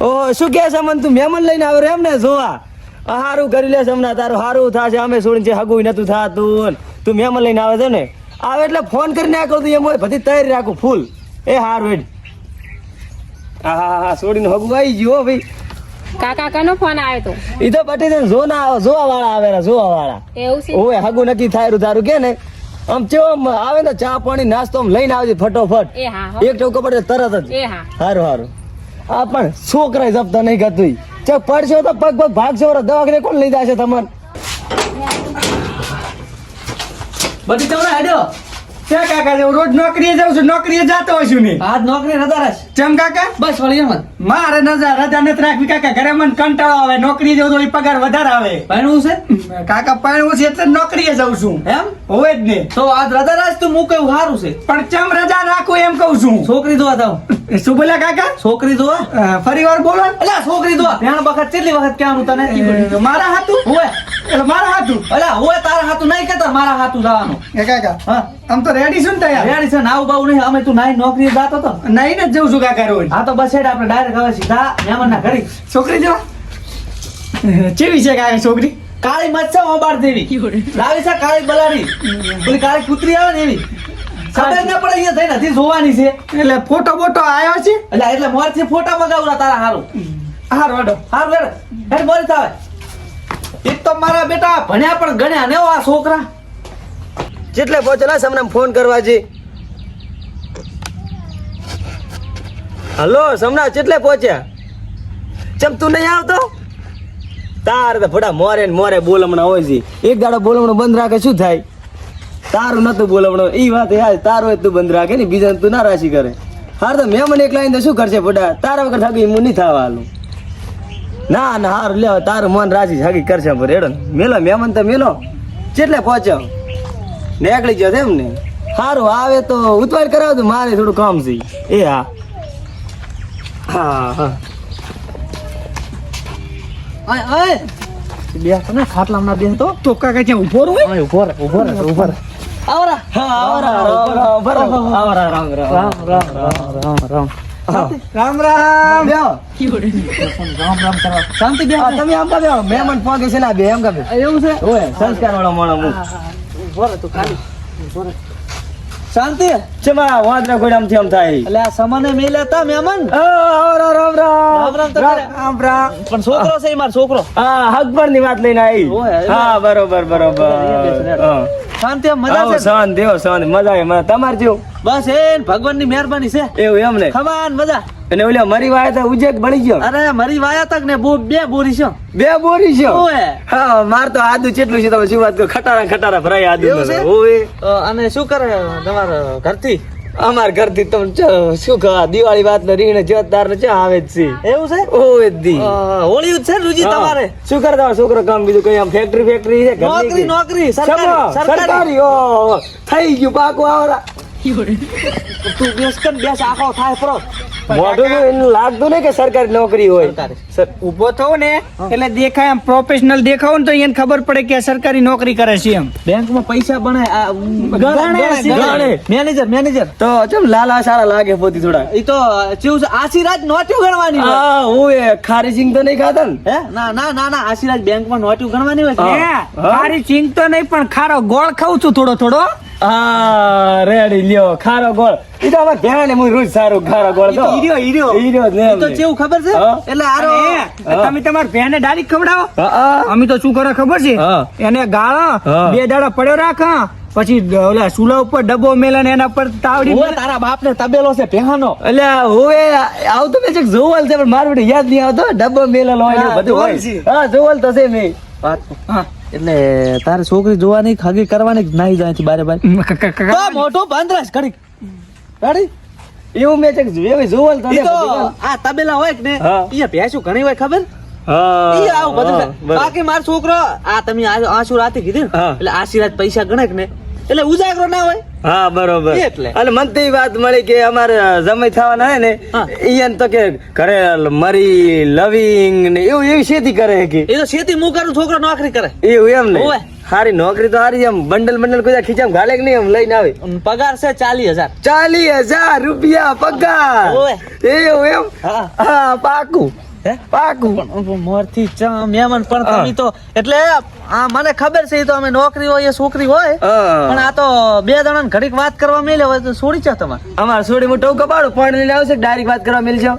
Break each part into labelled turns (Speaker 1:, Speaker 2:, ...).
Speaker 1: ઓહો શું કે છે મન તું? મહેમાન લઈને આવ્યો એમ ને? જોવા. હારું કરી લેશ હમણાં. તારું હારું થશે. અમે છોડીને જે હગું નતું થતું. તું મહેમાન લઈને આવે છે ને? આવે એટલે ફોન કરીને આ કરું એમ હોય બધી તૈયારી રાખું ફૂલ એ હારું હેડ. હા હા હા છોડીને હગું આવી ગયું ભાઈ.
Speaker 2: કાકા કનો ફોન આવ્યો તો?
Speaker 1: ઈ તો બટી છે જોના જોવા વાળા આવેલા જોવા વાળા.
Speaker 2: એવું છે?
Speaker 1: ઓય હગું નકી થાય તારું કે ને? આમ ચેવો આવે ને ચા પાણી નાસ્તો આમ લઈને આવજે ફટોફટ.
Speaker 2: એ હા
Speaker 1: એક ટોકો પડે તરત જ.
Speaker 2: એ હા.
Speaker 1: હારું હારું. આ પણ છોકરા જપતા નહીં કરતું. ચા પડશો તો પગ પગ ભાગશો દવાખાને કોણ લઈ જશે તમને
Speaker 3: બધી તમને હેડ્યો?
Speaker 4: ક્યાં કાકા હું રોજ નોકરીએ જાઉં છું નોકરીએ જતો હોઉં છું ને
Speaker 3: આજ નોકરી નતા રાશ
Speaker 4: ચમ કાકા?
Speaker 3: બસ વળી એમ
Speaker 4: મારે નજા રજા નથી રાખવી કાકા ઘરે મને કંટાળો આવે નોકરીએ જાઉં તો એ પગાર વધારે આવે.
Speaker 3: ભણવું છે?
Speaker 4: કાકા પણ છે એટલે નોકરીએ જાઉં છું.
Speaker 3: એમ?
Speaker 4: હોય જ ને.
Speaker 3: તો આજ રજા રાશ તું મૂકે એવું સારું છે?
Speaker 4: પણ ચમ રજા રાખું એમ કહું છું.
Speaker 3: છોકરી જોવા જાઉં.
Speaker 4: શું બોલ્યા કાકા?
Speaker 3: છોકરી જોવા?
Speaker 4: ફરી વાર બોલો
Speaker 3: એટલે છોકરી જોવા. ભેણ વખત કેટલી વખત ક્યાં તને?
Speaker 4: મારા હતું
Speaker 3: હોય
Speaker 4: એટલે મારા હાથું.
Speaker 3: અલા હોય તારા હાથું નહીં કેતા મારા હાથું જવાનું.
Speaker 4: એ કાકા
Speaker 3: હા?
Speaker 4: આમ તો રેડી છું ને તૈયાર?
Speaker 3: રેડી છે નાવ બાવ નહીં અમે તું નાઈ નોકરી જાતો તો.
Speaker 4: નહીં ને જઉં છું કાકા રોજ.
Speaker 3: હા તો બસ હેડ આપણે ડાયરેક્ટ હવે સીધા મહેમાન ના ઘરે.
Speaker 4: છોકરી જો. ચેવી છે કાકા છોકરી?
Speaker 3: કાળી મચ્છા ઓબાર દેવી લાવી છે કાળી બલાડી. પેલી કાળી કૂતરી આવે ને એવી. ખબર ના પડે અહીંયા થઈ નથી જોવાની છે.
Speaker 4: એટલે ફોટો બોટો આવ્યો છે?
Speaker 3: એટલે એટલે મોરથી ફોટા મગાવડા તારા હારું.
Speaker 4: હારો રોડો
Speaker 3: હારું હેડ. હેડ મોરી થાવે એક તો મારા બેટા ભણ્યા પણ ગણ્યા ને આ છોકરા?
Speaker 1: જેટલે પહોંચેલા છે હમણાં ફોન કરવા છે હલો, સમના, જેટલે પહોંચ્યા? ચમ તું નહીં આવતો? તાર તો ફોટા મોરે ને મોરે બોલમણા હોય છે. એક દાડો બોલમણું બંધ રાખે શું થાય? તારું નતું બોલમણું ઈ વાત યાર તારું હોય તું બંધ રાખે ને બીજા તું ના રાશી કરે. હાર તો મેમન એકલા આઈને તો શું કરશે ફોટા? તારા વગર થાકી હું નહીં થવા હાલું. ના ના હારું લેવા તારું મન રાજી હગી કરશે પર રેડો મેલો મેમન તો મેલો. કેટલે પહોંચ્યો? નીકળી જશે એમ ને? સારું આવે તો ઉતવાર કરાવજો મારે થોડું કામ છે. એ હા. હા હા.
Speaker 3: બે તને ખાટલામાં બેસ તો
Speaker 4: તો કાકા ત્યાં ઊભો રહો
Speaker 3: ઊભો રહે ઊભો રહે ઊભો રહે. આવરા.
Speaker 1: હા આવરા બરાબર આવરા રામ રામ
Speaker 3: રામ રામ રામ રામ. રામ
Speaker 4: રામ. રામ
Speaker 3: રામ રામ કરવા શાંતિ બે
Speaker 1: હા, તમે આમ કાપે મહેમાન પહોંચે છે ને આ બે એમ કાપે
Speaker 3: એવું છે?
Speaker 1: ઓય સંસ્કાર વાળો માણસ હું
Speaker 3: ઊભો તું ખાલી. ઊભો રહે. શાંતિ?
Speaker 1: ચેમાં વાંદરા ગોડામથી આમ થાય.
Speaker 3: એટલે આ સમાને મેલ્યા તા મહેમાન?
Speaker 1: રામ રામ.
Speaker 3: રામ રામ
Speaker 1: રામ. રામ
Speaker 3: પણ છોકરો છે મારો છોકરો.
Speaker 1: હા હકબરની વાત લઈને આવી. હા બરોબર બરોબર. હા.
Speaker 3: શાંતિ મજા છે?
Speaker 1: શાંત દેવો શાંતિ મજા આવે તમારે જેવું?
Speaker 3: બસ એ ભગવાનની મહેરબાની છે.
Speaker 1: એવું એમ ને?
Speaker 3: ખબર મજા.
Speaker 1: અને ઓલા મરી વાયા તા ઉજેક બળી ગયો.
Speaker 3: અરે મારી વાયા તક ને બો- બે બોરી છે.
Speaker 1: બે બોરી છે. હા માર તો આદુ કેટલું છે તમે શું વાત કરો? ખટારા ખટારા ભરાય આદુ
Speaker 3: ઓએ? અને શું કરે તમારા ઘરથી?
Speaker 1: અમાર ઘરથી તમે શું કહા દિવાળી વાત ને રીણ જોતદાર ને ચા આવે જ છે.
Speaker 3: એવું છે?
Speaker 1: ઓય દી.
Speaker 3: હોળી છે રુજી તમારે?
Speaker 1: શું કરે તમારો છોકરો કામ બીજું કઈ આમ ફેક્ટરી ફેક્ટરી છે
Speaker 3: નોકરી નોકરી સરકારી સરકારી.
Speaker 1: થઈ ગયું પાકું આવરા.
Speaker 3: તું બેસ કર બેસ આખો થાય પરો.
Speaker 1: મોઢું લાગતું નહીં કે સરકારી નોકરી હોય. સર-
Speaker 4: ઊભો થવો ને એટલે દેખાય એમ પ્રોફેશનલ દેખાવ ને તો એને ખબર પડે કે સરકારી નોકરી કરે છે એમ.
Speaker 3: બેંકમાં પૈસા. Manager manager.
Speaker 1: તો ચમ લાલા સારા લાગે પોતી થોડા.
Speaker 3: એ તો કેવું છે આશીર્વાદ નોટ્યું ગણવાની
Speaker 1: હું હા ખારી તો નહીં ખાતા ને.
Speaker 3: હે? ના ના ના ના આશીર્વાદ બેંકમાં નોટ્યું ગણવાની હોય
Speaker 4: ખારી ચીંગ તો નહીં પણ ખારો ગોળ ખાઉં છું થોડો થોડો.
Speaker 1: હા રેડી લ્યો ખારો ગોળ. ઈ તો અમાર ભેણા ને હું રોજ સારો ખારો ગોળ
Speaker 4: તો હીર્યો, હીર્યો.
Speaker 1: હીર્યો ને
Speaker 3: તો કેવું ખબર છે? એટલે આરો
Speaker 4: તમે તમારા ભેને ડાયરેક્ટ ખવડાવો.
Speaker 1: હા, હા.
Speaker 4: અમે તો શું કરે ખબર છે? એને ગાળા બે દાડા પડ્યો રાખા. પછી ઓલા સુલા ઉપર ડબ્બો મેલે ને એના પર તાવડી
Speaker 3: ઓય, તારા બાપને તબેલો છે પેહાનો
Speaker 1: એટલે હવે આવતું મેં ચેક જોવલ છે પણ મારું યાદ નહીં આવતો ડબ્બો મેલેલો હોય બધું. હોય. હા જોવલ તો છે મેં.
Speaker 3: વાત.
Speaker 4: હા.
Speaker 3: એટલે તારે છોકરી જોવાની ખાગી કરવાની નાહી જાય બારે બારે? મોટો બાંધરાશ ઘડી ઘડી
Speaker 1: એવું મેં ચેક એવી જોવલ તો
Speaker 3: આ તબેલા હોય ને એ ભેંસું ઘણી હોય ખબર? બાકી મારો છોકરો આ તમે આશુ રાતે કીધું એટલે આશીર્વાદ પૈસા ગણે ને એટલે ઉજાગરો ના હોય?
Speaker 1: હા બરોબર.
Speaker 3: એટલે.
Speaker 1: અને મને તો વાત મળી કે અમારે જમાઈ થવાના હોય ને ઈયન તો કે ઘરે મરી લવિંગ ને એવું એવી શેતી કરે કે?
Speaker 3: એ તો શેતી કરું છોકરો નોકરી કરે.
Speaker 1: એવું એમ ને. હારી નોકરી તો હારી એમ બંડલ બંડલ કોઈ ખીચામ ઘાલે કે નહીં એમ લઈને આવે?
Speaker 3: પગાર છે ચાલીસ હજાર.
Speaker 1: ચાલીસ હજાર રૂપિયા પગાર. એવું એમ?
Speaker 3: હા.
Speaker 1: હા પાકું.
Speaker 3: હે?
Speaker 1: પાકું.
Speaker 3: મોરથી ચા મહેમાન પણ તમે તો. એટલે આ મને ખબર છે તો અમે નોકરી હોય એ છોકરી હોય. પણ આ તો બે જણા ઘડીક વાત કરવા મેલે હોય તો છોડી ચા તમારે.
Speaker 1: અમારે સોડી હું ટોક કપાડું પણ લઈને આવશે ડાયરેક્ટ વાત કરવા મિલ જાવ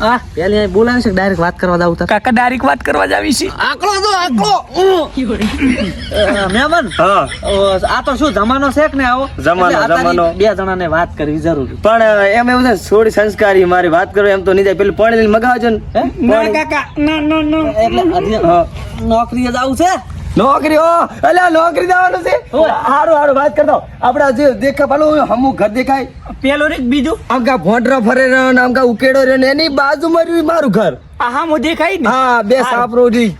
Speaker 3: હા? પેલી છે ડાયરેક્ટ વાત કરવા દાવ
Speaker 4: કાકા ડાયરેક્ટ વાત કરવા જ આવી છે.
Speaker 3: તો
Speaker 1: હા.
Speaker 3: આ તો શું જમાનો છે કે ને આવો?
Speaker 1: જમાનો, જમાનો.
Speaker 3: બે જણાને વાત કરવી જરૂરી.
Speaker 1: પણ એમ એવું છે સોડી સંસ્કારી મારી વાત કરો એમ તો નહીં જાય પેલું પણ મગાવજો ને.
Speaker 4: કાકા ના ના ના.
Speaker 3: એટલે હજી
Speaker 1: હા.
Speaker 3: નોકરીએ છે?
Speaker 1: નોકરી હો અલ્યા નોકરી જવાનું છે? હારું હારું વાત કરતો. આપડા જે દેખા પેલું હમું ઘર દેખાય.
Speaker 4: પેલો રે બીજું?
Speaker 1: આમ કા ભોંડરો ફરે રહ્યો ને આમ કા ઉકેડો રહ્યો ને એની બાજુમાં રહ્યું મારું ઘર.
Speaker 4: આ હા હું દેખાય ને.
Speaker 1: હા બે સાપરો જી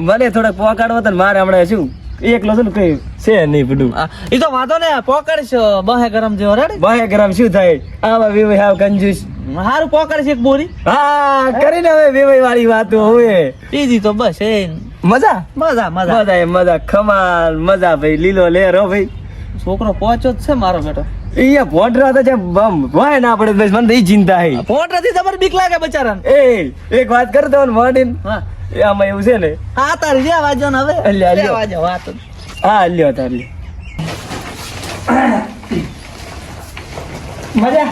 Speaker 1: મને થોડોક પોકાડવો તો મારે હમણાં શું? એકલો છે ને કઈ છે નહીં બધું.
Speaker 3: એ તો વાંધો ને પોકડીશ બહે ગરમ જેવો રેડ
Speaker 1: બાય ગરમ શું થાય? આવા વેવાય હાવ કંજુસ.
Speaker 3: હારું પોકડીશ એક બોરી.
Speaker 1: હા કરીને હવે વેવાય વાળી વાતો હવે
Speaker 3: બીજી તો બસ એ
Speaker 1: મજા?
Speaker 3: મજા મજા.
Speaker 1: મજા મજા. ખમાલ મજા ભાઈ. લીલો લેર ભાઈ.
Speaker 3: છોકરો પહોંચ્યો જ છે મારો બેટો.
Speaker 1: અહીંયા ભોંડરા તો છે બમ હોય ના પડે બસ મને તો ઈ ચિંતા હે
Speaker 3: પોટરાથી તમારે બીક લાગે બચારાને.
Speaker 1: એ એક વાત કર દો મોડીન
Speaker 3: હા.
Speaker 1: એ આમાં એવું છે ને.
Speaker 3: હા તારી જે વાજો ને હવે.
Speaker 1: લે
Speaker 3: લે વાજો વાત.
Speaker 1: હા લ્યો તાર લ્યો.
Speaker 4: મજા?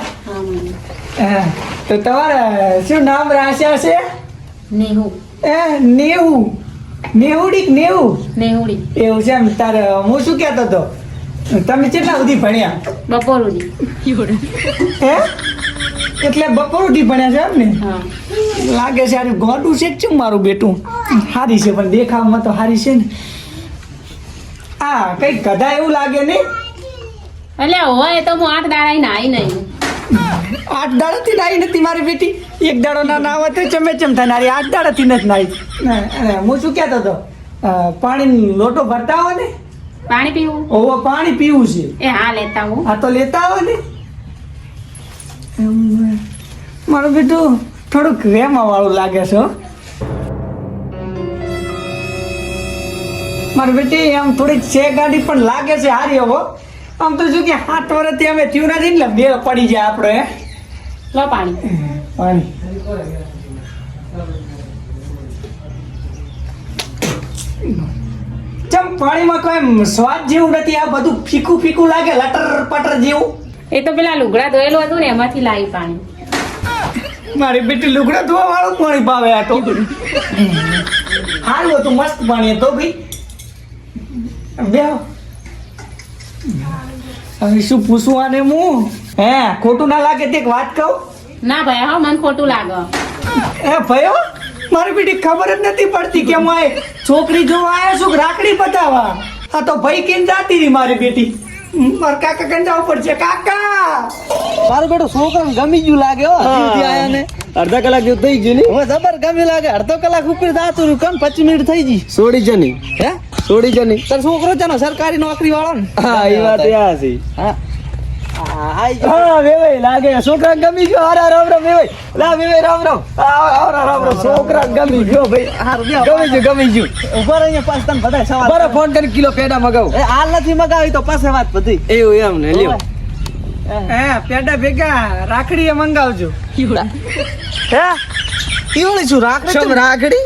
Speaker 4: હા, તો તમારા શું નામ રાશિયા છે?
Speaker 2: નેહુ.
Speaker 4: એ નેવું નેવુડીક નેવું?
Speaker 2: નેવડી.
Speaker 4: એવું છે એમ? તારે હું શું કહેતો હતો? તમે કેટલા સુધી ભણ્યા?
Speaker 2: બપોરુડી
Speaker 4: હે? એટલે બપોર સુધી ભણ્યા છે એમ ને?
Speaker 2: હા.
Speaker 4: લાગે છે અરે ગોડું છે શું મારું બેટું? હારી છે પણ દેખાવમાં તો હારી છે ને. આ કઈ કદા એવું લાગે ને
Speaker 2: એટલે હોય તો હું આઠ દાડા નાઈ નહીં.
Speaker 4: આઠ દાડાથી નાઈ નથી મારી બેટી. એક દાડો ના નાવા તો ચમે ચમ થનારી નારી આઠ દાડાથી નથી નાઈ ના, હું શું કહેતો હતો? પાણી પાણીની લોટો ભરતા હો ને?
Speaker 2: પાણી પીવું?
Speaker 4: ઓવો પાણી પીવું છે.
Speaker 2: એ હા લેતા હું
Speaker 4: આ તો લેતા હો ને. મારું બેટું થોડુંક વેમાં વાળું લાગે છે હો. મારું બેટી એમ થોડીક છે ગાડી પણ લાગે છે હારી હો. આમ તો શું કે આઠ વર્ષથી અમે થયું નથી ને બે પડી જાય આપણે.
Speaker 2: લો પાણી.
Speaker 4: પાણી. ચમ પાણીમાં કોઈ સ્વાદ જેવું નથી આ બધું ફીકું ફીકું લાગે લટર પટર જેવું.
Speaker 2: એ તો પેલા લુગડા ધોયેલું હતું ને એમાંથી લાવી પાણી.
Speaker 4: મારી બેટી લુગડા ધોવા વાળું પાણી પાવે આ તો. સારું હતું મસ્ત પાણી હતો ભાઈ. બેહો. હવે શું પૂછવું આને હું? હે ખોટું ના લાગે તે વાત કહું.
Speaker 2: ના ભાઈ હા મને ખોટું લાગે.
Speaker 4: એ ભયો મારી બેટી ખબર જ નથી પડતી કે હું આ છોકરી જોવા આવ્યો છું રાખડી બતાવવા આ તો ભાઈ કેમ જાતી રહી મારી બેટી મારા કાકા કન જવું પડશે. કાકા!
Speaker 3: મારો બેટો છોકરાને ગમી ગયું લાગે હો આયા ને.
Speaker 1: અડધા કલાક જેવું થઈ ગયું ને?
Speaker 3: હવે જબર ગમી લાગે. અડધો કલાક ઉપર જાતું રહ્યું. કોણ પચીસ મિનિટ થઈ ગઈ?
Speaker 1: સોડી નહીં
Speaker 3: હે?
Speaker 1: સોડી નહીં
Speaker 3: તાર છોકરો છે ને સરકારી નોકરી વાળો ને?
Speaker 1: હા એ વાત યા છે
Speaker 3: હા. આ.
Speaker 1: હા વેવાય લાગે. છોકરા ગમી ગયો? હારા રામ રામ વેવાય લા વેવાય રામ રામ. હારા રામ રામ. છોકરા ગમી ગયો ભાઈ. ગમી ગયું ગમી ગયું.
Speaker 3: ઊભા રહીને પાછ તને બધાય સવાલ
Speaker 1: બરાબર ફોન કરી કિલો પેડા મગાવું.
Speaker 3: હાલ નથી મગાવી તો પાસે વાત બધી.
Speaker 1: એવું એમ ને લ્યો.
Speaker 4: હે પેડા ભેગા રાખડી મંગાવજો.
Speaker 3: હે ઈવળી છું રાખડી
Speaker 1: રાખડી?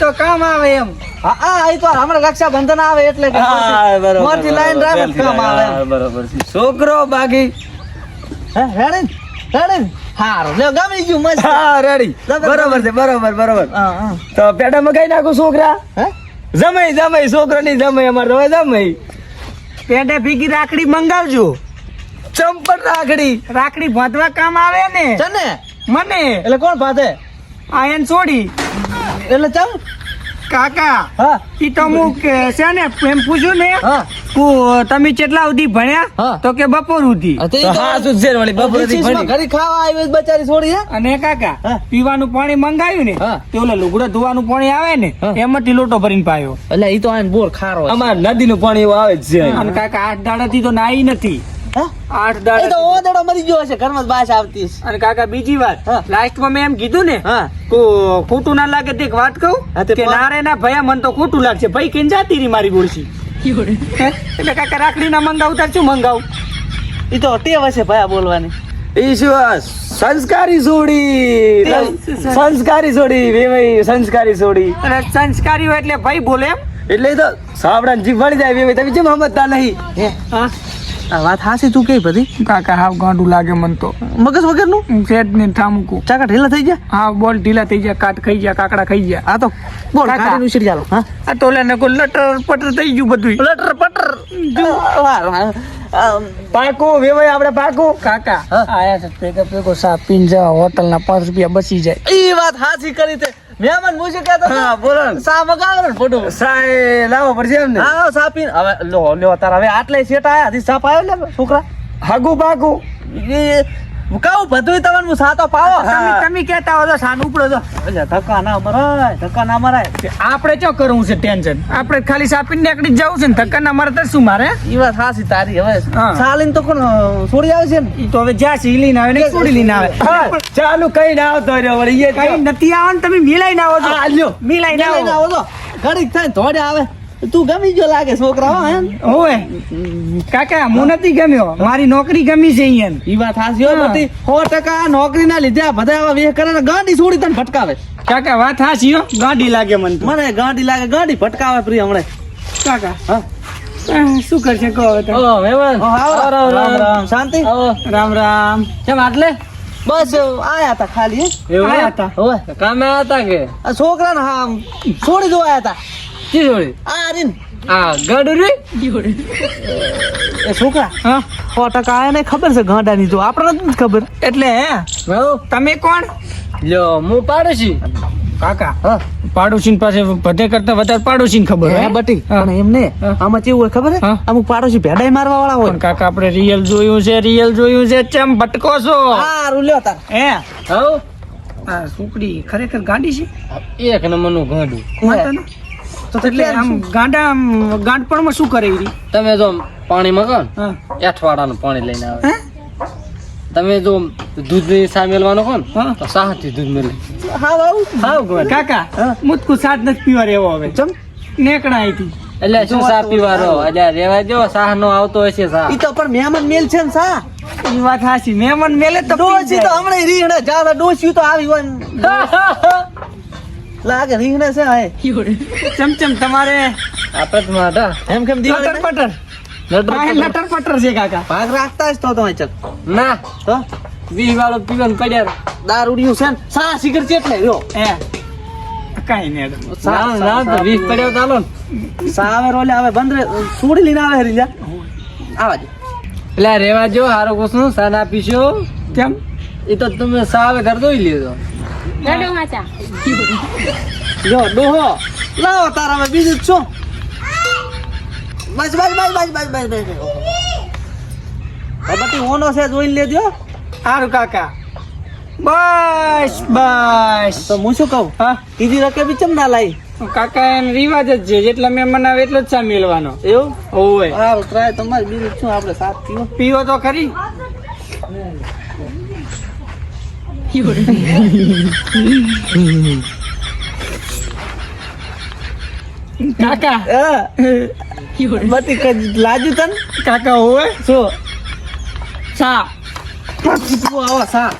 Speaker 4: તો કામ આવે એમ.
Speaker 3: હા આ તો હમણાં રક્ષાબંધન આવે એટલે
Speaker 1: બરોબર,
Speaker 3: લાઈન રાખે કામ આવે
Speaker 1: બરોબર છે. છોકરો બાકી
Speaker 3: હે? હેડે ને? હારું લ્યો ગમી ગયું મસ્ત.
Speaker 1: હા રેડી. બરોબર છે બરોબર બરોબર.
Speaker 3: હા હા.
Speaker 1: તો પેડા મગાઈ નાખો છોકરા?
Speaker 3: હે?
Speaker 1: જમાઈ જમાઈ છોકરો ની જમાઈ અમારે હવે જમાઈ.
Speaker 4: પેડા ભીગી રાખડી મંગાવજો.
Speaker 1: ચંપટ રાખડી?
Speaker 4: રાખડી ભાંધવા કામ આવે ને?
Speaker 3: છે
Speaker 4: મને.
Speaker 3: એટલે કોણ ભાંધે
Speaker 4: આયન છોડી.
Speaker 3: એટલે ચમ?
Speaker 4: કાકા
Speaker 3: હા.
Speaker 4: ઈ તો હું કે છે ને એમ પૂછ્યું ને
Speaker 3: હા.
Speaker 4: તમે કેટલા સુધી ભણ્યા? તો કે બપોર સુધી.
Speaker 1: બપોરે ભણી.
Speaker 3: ઘરે ખાવા આવી બચારી છોડી
Speaker 4: અને કાકા પીવાનું પાણી મંગાવ્યું ને. તે ઓલે લુગડા ધોવાનું પાણી આવે ને. એમાંથી લોટો ભરીને પાયો.
Speaker 3: એટલે ઈ તો આને બોર ખારો.
Speaker 1: અમાર નદીનું પાણી એવું આવે જ છે.
Speaker 4: અને કાકા આઠ દાડાથી તો નાઈ નથી? આઠ
Speaker 3: એ તો
Speaker 4: ઓ
Speaker 3: દાડો મરી ગયો છે ઘરમાં બાસ આવતી.
Speaker 4: અને કાકા બીજી વાત. લાસ્ટમાં મેં એમ કીધું ને
Speaker 3: હા.
Speaker 4: કો ખોટું ના લાગે તે એક વાત કહું કે
Speaker 3: નારે
Speaker 4: ના ભયા મને તો ખોટું લાગશે. ભાઈ કેમ જાતી રી મારી બોલશી એટલે કાકા રાખડી ના મંગાવું તાર શું મંગાવું?
Speaker 3: એ તો ટેવ હશે ભયા બોલવાની.
Speaker 1: ઈશ્વર સંસ્કારી
Speaker 3: જોડી?
Speaker 1: સંસ્કારી જોડી વે વેવાઈ સંસ્કારી જોડી.
Speaker 4: અને સંસ્કારી હોય એટલે ભાઈ બોલે એમ?
Speaker 1: એટલે તો સાવડાને જીભ વળી જાય વેવાઈ. તમે જેમ સમજતા નહીં.
Speaker 3: હા. વાત હાસી તું કઈ બધી?
Speaker 4: કાકા હાવ ગાંડું લાગે મન તો.
Speaker 3: મગજ વગરનું?
Speaker 4: સેટ ને ઠામકું
Speaker 3: ચાકા ઢીલા થઈ ગયા?
Speaker 4: હા બોલ ઢીલા થઈ ગયા કાટ ખાઈ ગયા કાકડા ખાઈ ગયા.
Speaker 3: આ તો બોલ
Speaker 4: કાકા.
Speaker 3: નું ચાલો હા?
Speaker 4: આ તો ને કોઈ લટર પટર થઈ ગયું બધું
Speaker 3: લટર પટર.
Speaker 1: પાકો વેવાય આપણે પાકો.
Speaker 4: કાકા આયા છે ભેગા ભેગો સા પીન જવા હોટલ ના પાંચ રૂપિયા બચી જાય.
Speaker 3: એ વાત હાસી કરી તે. મહેમાન મુજે કહેતો હતો.
Speaker 1: હા બોલો ને.
Speaker 3: સા મગાવો ને ફોટો
Speaker 1: સાહેબ લાવો પડશે એમ ને
Speaker 3: હા સા પીને હવે લો લ્યો તાર હવે આટલે સેટ આયા હજી સાપ આવ્યો લે છોકરા
Speaker 1: હાગુ પાકું
Speaker 3: એ કહું બધુંય તમને હું સાતો પાવો.
Speaker 4: તમે તમે કહેતા હો તો સાન ઉપડો તો
Speaker 3: ધક્કા ના મરાય ધક્કા ના મરાય.
Speaker 4: આપણે ચો કરવું છે ટેન્શન? આપણે ખાલી સાપીને નીકળી જ જવું છે ને ધક્કા ના મારે તો શું મારે?
Speaker 3: એ વાત હાસી તારી હવે. ચાલીને તો કોણ છોડી આવે છે ને?
Speaker 4: તો હવે જ્યાં સી લઈને આવે ને છોડી લઈને આવે.
Speaker 1: ચાલુ કઈ ના આવતો રહ્યો વળી
Speaker 4: કઈ નથી આવે ને તમે મિલાઈને આવો છો. મિલાઈ
Speaker 3: ના
Speaker 4: આવો.
Speaker 3: છો તો ઘડીક થાય ને ધોડે આવે. તું ગમી ગયો લાગે છોકરા
Speaker 4: હોય કાકા હું નથી ગમ્યો. મારી નોકરી ગમી છે અહીંયા.
Speaker 3: ઈ વાત હાસી
Speaker 4: હોય.
Speaker 3: બધી. સો ટકા નોકરી ના લીધે બધા આવા વેહ કરે ગાંડી છોડી તને ભટકાવે.
Speaker 4: કાકા વાત હાસી હો. ગાંડી લાગે મને
Speaker 3: મને ગાંડી લાગે ગાંડી ભટકાવે પ્રિય હમણે.
Speaker 4: કાકા.
Speaker 3: હા.
Speaker 4: શું કરશે? કહો હવે
Speaker 3: રામ રામ. શાંતિ?
Speaker 4: રામ રામ.
Speaker 3: કેમ આટલે? બસ આયા હતા ખાલી?
Speaker 4: આયા હતા
Speaker 3: હોવે.
Speaker 5: કામે હતા કે?
Speaker 3: છોકરાને હા છોડી દો આયા હતા
Speaker 5: કી જોડી
Speaker 3: આરીન. રીન
Speaker 5: આ ગડુરી.
Speaker 3: એ છોકરા
Speaker 4: હા.
Speaker 3: સો ટકા આયા ને ખબર છે ગાંડાની તો આપણને નથી ખબર.
Speaker 4: એટલે હે. તમે કોણ?
Speaker 5: લ્યો હું પાડોશી.
Speaker 4: કાકા
Speaker 3: હા.
Speaker 4: પાડોશી પાસે બધે કરતા વધારે પાડોશી ખબર
Speaker 3: હે બટી પણ એમને આમાં કેવું હોય ખબર હે. અમુક પાડોશી ભેડાઈ મારવા વાળા
Speaker 4: પણ
Speaker 3: હોય
Speaker 4: કાકા આપણે રિયલ જોયું છે રિયલ જોયું છે ચમ ભટકો છો?
Speaker 3: હારું લ્યો તાર.
Speaker 4: હે?
Speaker 5: હવ
Speaker 4: આ સુકડી ખરેખર ગાંડી છે?
Speaker 5: એક નંબરનું ગાંડું?
Speaker 3: તો
Speaker 4: એટલે આમ ગાંડા આમ ગાંડપણમાં શું કરે ઈ?
Speaker 5: તમે જો પાણી મગો ને એઠવાડાનું પાણી લઈને આવે. તમે જો દૂધની સા મેલવાનો
Speaker 4: કોણ.
Speaker 5: તો સાહથી દૂધ મેળવી
Speaker 3: હાવ આવું.
Speaker 5: હાવ
Speaker 4: કાકા મુતકુ સાત નથી પીવા રહેવો હવે.
Speaker 3: ચમ.
Speaker 4: નેકડા અહીંથી
Speaker 5: એટલે શું સા પીવારો એટલે રેવા જો સાહ નો આવતો હશે સા
Speaker 3: ઈ તો પણ મહેમાન મેલ છે ને સા
Speaker 4: ઈ વાત હાસી મહેમાન મેલે તો
Speaker 3: ડોસી તો હમણે રીહણે ડોસી તો આવી હોય. લાગે રીંગણે છે હા
Speaker 4: ચમચમ તમારે
Speaker 5: આપત જ
Speaker 3: એમ કેમ
Speaker 4: લટર
Speaker 3: દિવાળી
Speaker 4: પટર. લટર પટર. છે કાકા.
Speaker 3: ભાગ રાખતા જ તો તમે ચલ
Speaker 5: ના.
Speaker 3: તો?
Speaker 5: વી વાળો પીવન પડ્યા
Speaker 3: દારૂડિયું છે ને સા સિગર ચેટલે રહ્યો
Speaker 4: એ. કાઈ નહીં સા
Speaker 5: ના ના તો વી પડ્યો ચાલો ને.
Speaker 3: સા આવે રોલે આવે બંધ રે છોડી લઈને આવે રીલા આવા જો
Speaker 5: એટલે રેવા જો હારો કોસનું સા ના પીશો
Speaker 4: કેમ?
Speaker 5: એ તો તમે સા આવે ઘર દોઈ લેજો
Speaker 2: ગડો હાચા
Speaker 3: જો ડોહો. લાવો તારા હવે બીજું જ શું બસ બસ બસ બસ બસ બસ બસ બટી ઓનો છે જોઈ લેજો.
Speaker 4: સારું કાકા. બસ બસ.
Speaker 3: તો હું શું કહું?
Speaker 4: હા?
Speaker 3: ત્રીજી રકે બી ચમ ના લાઈ?
Speaker 4: કાકા એમ રિવાજ જ છે. જેટલા મેં બનાવે એટલો જ ચા મેળવાનો.
Speaker 3: એવું?
Speaker 4: હોય
Speaker 3: હારું ટ્રાય તમારે બીજું શું આપણે સાત પીવો
Speaker 4: પીવો તો ખરી. કાકા.
Speaker 3: હા બટી કઈ લાજુ તન
Speaker 4: કાકા હોય
Speaker 3: શું?
Speaker 4: સા.
Speaker 3: આવો સા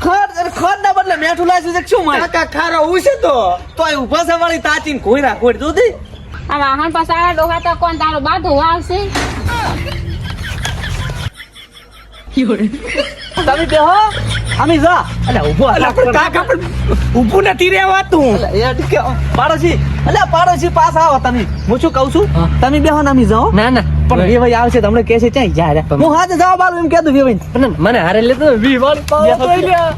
Speaker 3: ખર ખર ના બદલે મેઠું લાજુ છે શું મારે
Speaker 4: કાકા ખારો હું તો.
Speaker 3: તોય ઊભા છે વાળી તાચીને ખોઈરા ખોઈ દૂધી
Speaker 2: આ વાહન તો કોણ તારો બા ધોવા આવશે
Speaker 3: તમે બે અમે જા. અલે ઊભો
Speaker 4: અલા, પણ કાકા પણ ઊભું નથી રહેવાતું
Speaker 3: એ ઠીક પાડોશી અલે પાડોશી પાસ આવો તમે. હું શું કહું છું? તમે બેહો ને અમે જાઓ.
Speaker 5: ના ના
Speaker 3: પણ બે ભાઈ આવશે તમને કહે ક્યાં જા હું હાથે એમ કહેતું બે ભાઈ
Speaker 5: મને હારે લેતો વી લ્યા.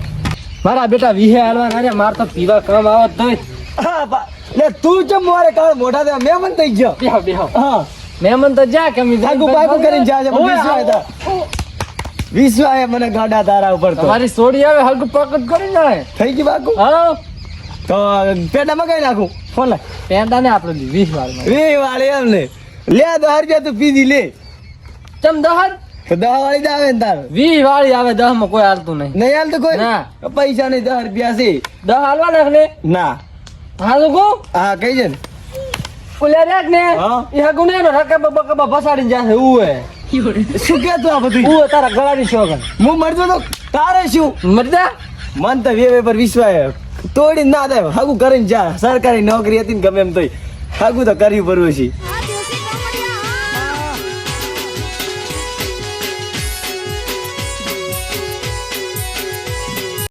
Speaker 5: મારા બેટા વિહે હાલવા ના રે માર તો પીવા કામ આવત તોય.
Speaker 1: લે તું ચમ મારે કાળ મોઢા દે મેં મન થઈ ગયો.
Speaker 5: બેહો બેહો.
Speaker 1: હા.
Speaker 5: મહેમાન તો જા કે અમે
Speaker 1: ભાગુ ભાગુ કરીને જા. મને
Speaker 5: ઓય,
Speaker 1: વિશ્વાસ મને ગાડા તારા ઉપર તો.
Speaker 5: તમારી સોડી આવે હલકું પકડ કરી જાય
Speaker 1: થઈ ગઈ બાકુ?
Speaker 5: હા.
Speaker 1: તો પેટા મગાઈ નાખું. ફોન લે.
Speaker 5: પેંડા ને આપણે વીસ વાર
Speaker 1: વીસ વાળી એમ ને. લે દહ રૂપિયા તું પીધી લે.
Speaker 5: ચમ દહર
Speaker 1: તો દસ વાળી જ આવે ને તાર.
Speaker 5: વીસ વાળી આવે દહમાં કોઈ હાલતું નહીં.
Speaker 1: નહીં હાલતું કોઈ?
Speaker 5: ના.
Speaker 1: પૈસા નહીં દહ રૂપિયા છે.
Speaker 5: દહ હાલવા નાખ ને.
Speaker 1: ના.
Speaker 5: હા તો કહું
Speaker 1: હા કઈ છે ને.
Speaker 5: ઓલે રાખ ને.
Speaker 1: હા.
Speaker 5: એ હગું ને રકબા ફસાડી જાય ઉ ઉએ
Speaker 1: શું કેતું આ બધું
Speaker 5: હું તારા ગળાની શોખ
Speaker 1: હું મરતો તો તારે શું?
Speaker 5: મરજા?
Speaker 1: મન તો વે પર વિશ્વાસ તોડી ના દે હાગુ કરીને જા. સરકારી નોકરી હતી ને ગમે એમ તોય. હાગુ તો કર્યું ભરવું છે.